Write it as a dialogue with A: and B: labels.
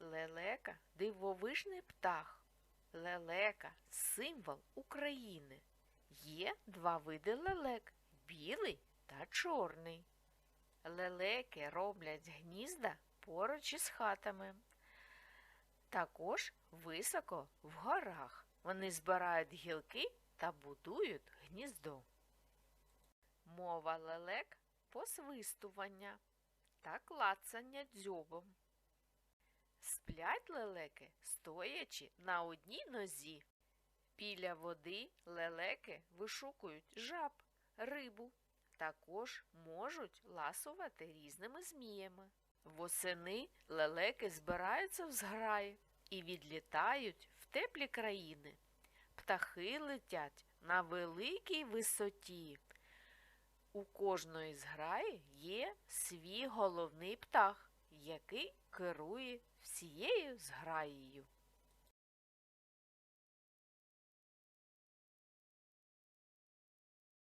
A: Лелека дивовижний птах. Лелека символ України. Є два види лелек білий та чорний. Лелеки роблять гнізда поруч із хатами. Також високо в горах. Вони збирають гілки та будують гніздо. Мова лелек посвистування та клацання дзьобом. Сплять лелеки, стоячи на одній нозі. Біля води лелеки вишукують жаб, рибу. Також можуть ласувати різними зміями. Восени лелеки збираються в зграї і відлітають в теплі країни. Птахи летять на великій висоті. У кожної зграї є свій головний птах, який керує всією зграєю.